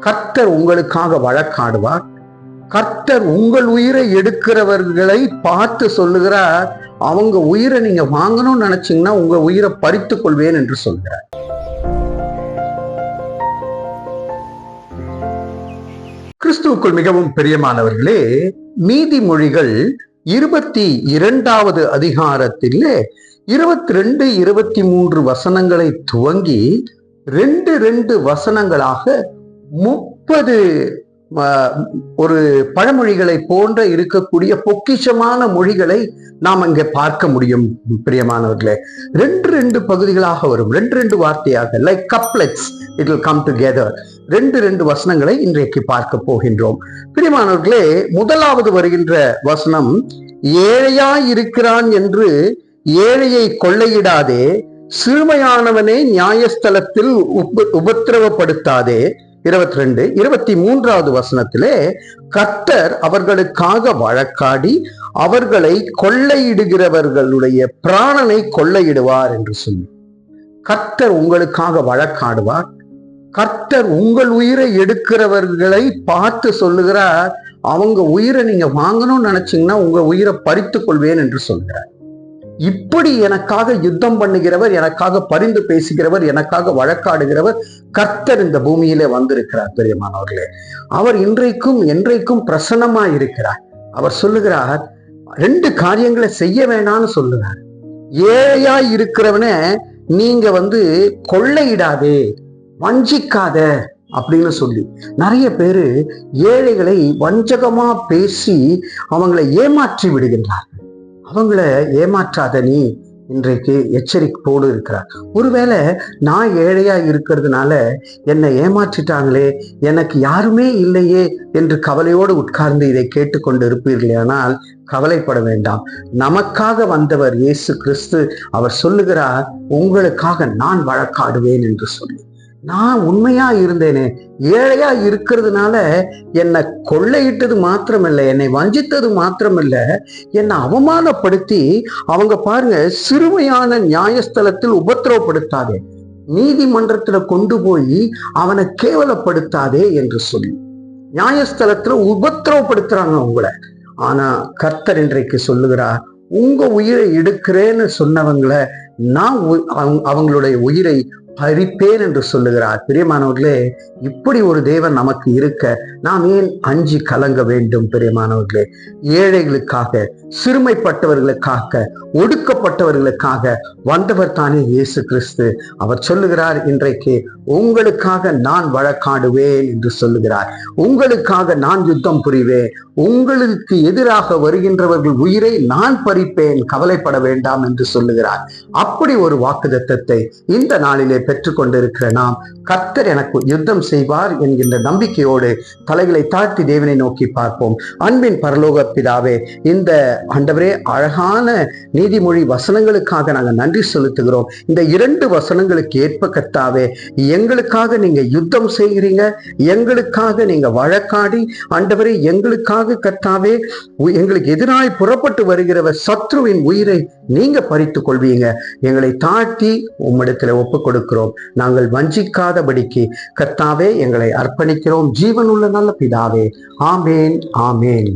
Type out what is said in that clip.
கர்த்தர் உங்களுக்காக வழக்காடுவார். கர்த்தர் உங்கள் உயிரை எடுக்கிறவர்களை பார்த்து சொல்லுகிறார். அவங்க உயிரை நீங்க வாங்கணும்னு நினைச்சீங்கன்னா உங்க உயிரை பறித்துக் கொள்வேன் என்று சொல்கிறார். கிறிஸ்துவுக்குள் மிகவும் பிரியமானவர்களே நீதிமொழிகள் இருபத்தி இரண்டாவது அதிகாரத்திலே இருபத்தி ரெண்டு இருபத்தி மூன்று வசனங்களை துவங்கி ரெண்டு ரெண்டு வசனங்களாக முப்பது ஒரு பழமொழிகளை போன்ற இருக்கக்கூடிய பொக்கிஷமான மொழிகளை நாம் அங்கே பார்க்க முடியும் பிரியமானவர்களே. ரெண்டு ரெண்டு பகுதிகளாக வரும். ரெண்டு ரெண்டு வார்த்தையாக like couplets it will come together ரெண்டு ரெண்டு வசனங்களை இன்றைக்கு பார்க்க போகின்றோம். பிரியமானவர்களே முதலாவது வருகின்ற வசனம் ஏழையாய் இருக்கிறான் என்று ஏழையை கொள்ளையிடாதே சிறுமையானவனை நியாயஸ்தலத்தில் உப உபத்திரவப்படுத்தாதே இருபத்தி ரெண்டு இருபத்தி மூன்றாவது வசனத்திலே கர்த்தர் அவர்களுக்காக வழக்காடி அவர்களை கொள்ளையிடுகிறவர்களுடைய பிராணனை கொள்ளையிடுவார் என்று சொல்லி. கர்த்தர் உங்களுக்காக வழக்காடுவார். கர்த்தர் உங்கள் உயிரை எடுக்கிறவர்களை பார்த்து சொல்லுகிறார். அவங்க உயிரை நீங்க வாங்கணும்னு நினைச்சீங்கன்னா உங்க உயிரை பறித்துக் கொள்வேன் என்று சொல்கிறார். இப்படி எனக்காக யுத்தம் பண்ணுகிறவர் எனக்காக பரிந்து பேசுகிறவர் எனக்காக வழக்காடுகிறவர் கர்த்தர் இந்த பூமியிலே வந்திருக்கிறார் பெரியமானவர்களே. அவர் இன்றைக்கும் என்றைக்கும் பிரசன்னமா இருக்கிறார். அவர் சொல்லுகிறார் ரெண்டு காரியங்களை செய்ய வேணாம்னு சொல்லுகிறார். ஏழையா இருக்கிறவன நீங்க வந்து கொள்ளையிடாதே வஞ்சிக்காத அப்படின்னு சொல்லி. நிறைய பேரு ஏழைகளை வஞ்சகமா பேசி அவங்களை ஏமாற்றி விடுகின்றார் அவங்கள ஏமாற்றாத நீ இன்றைக்கு எச்சரிக்கையோடு இருக்கிறார். ஒருவேளை நான் ஏழையா இருக்கிறதுனால என்னை ஏமாற்றிட்டாங்களே எனக்கு யாருமே இல்லையே என்று கவலையோடு உட்கார்ந்து இதை கேட்டுக்கொண்டு இருப்பீர்களே ஆனால் கவலைப்பட வேண்டாம். நமக்காக வந்தவர் இயேசு கிறிஸ்து அவர் சொல்லுகிறார் உங்களுக்காக நான் வழக்காடுவேன் என்று சொல்லி. நான் உண்மையா இருந்தேனே ஏழையா இருக்கிறதுனால என்னை கொள்ளையிட்டது மாத்திரமில்லை என்னை வஞ்சித்தது மாத்திரமில்ல என்னை அவமானப்படுத்தி அவங்க பாருங்க சிறுமையான நியாயஸ்தலத்தில் உபத்திரவப்படுத்தாதே நீதிமன்றத்துல கொண்டு போய் அவனை கேவலப்படுத்தாதே என்று சொல்லி நியாயஸ்தலத்துல உபத்திரவப்படுத்துறாங்க உங்களை ஆனா கர்த்தர் இன்றைக்கு சொல்லுகிறார் உங்க உயிரை எடுக்கிறேன்னு சொன்னவங்களை நான் அவங்களுடைய உயிரை பறிப்பேன் என்று சொல்லுகிறார். பிரியமானவர்களே இப்படி ஒரு தேவன் நமக்கு இருக்க நாம் ஏன் அஞ்சி கலங்க வேண்டும் பிரியமானவர்களே? ஏழைகளுக்காக சிறுமைப்பட்டவர்களுக்காக ஒடுக்கப்பட்டவர்களுக்காக வந்தவர் தானே இயேசு கிறிஸ்து. அவர் சொல்லுகிறார் இன்றைக்கு உங்களுக்காக நான் வழக்காடுவேன் என்று சொல்லுகிறார். உங்களுக்காக நான் யுத்தம் புரிவேன். உங்களுக்கு எதிராக வருகின்றவர்கள் உயிரை நான் பறிப்பேன். கவலைப்பட வேண்டாம் என்று சொல்லுகிறார். அப்படி ஒரு வாக்குதத்தத்தை இந்த நாளிலே பெற்றுக்கொண்டிருக்கிற நாம் கத்தர் எனக்கு யுத்தம் செய்வார் என்கின்ற நம்பிக்கையோடு தலைகளை தாழ்த்தி தேவனை நோக்கி பார்ப்போம். அன்பின் பரலோக பிதாவே இந்த ஆண்டவரே அழகான நீதிமொழி வசனங்களுக்காக நாங்கள் நன்றி செலுத்துகிறோம். இந்த இரண்டு வசனங்களுக்கு ஏற்ப கத்தாவே எங்களுக்காக நீங்க யுத்தம் செய்கிறீங்க. எங்களுக்காக நீங்க வழக்காடி. ஆண்டவரே எங்களுக்காக கத்தாவே எங்களுக்கு எதிராய் புறப்பட்டு வருகிறவர் சத்ருவின் உயிரை நீங்க பறித்துக் கொள்வீங்க. எங்களை தாழ்த்தி உம்மிடத்துல ஒப்பு கொடுக்கிறோம் நாங்கள் வஞ்சிக்காதபடிக்கு கத்தாவே எங்களை அர்ப்பணிக்கிறோம். ஜீவனுள்ள நல்ல பிதாவே. ஆமேன் ஆமேன்.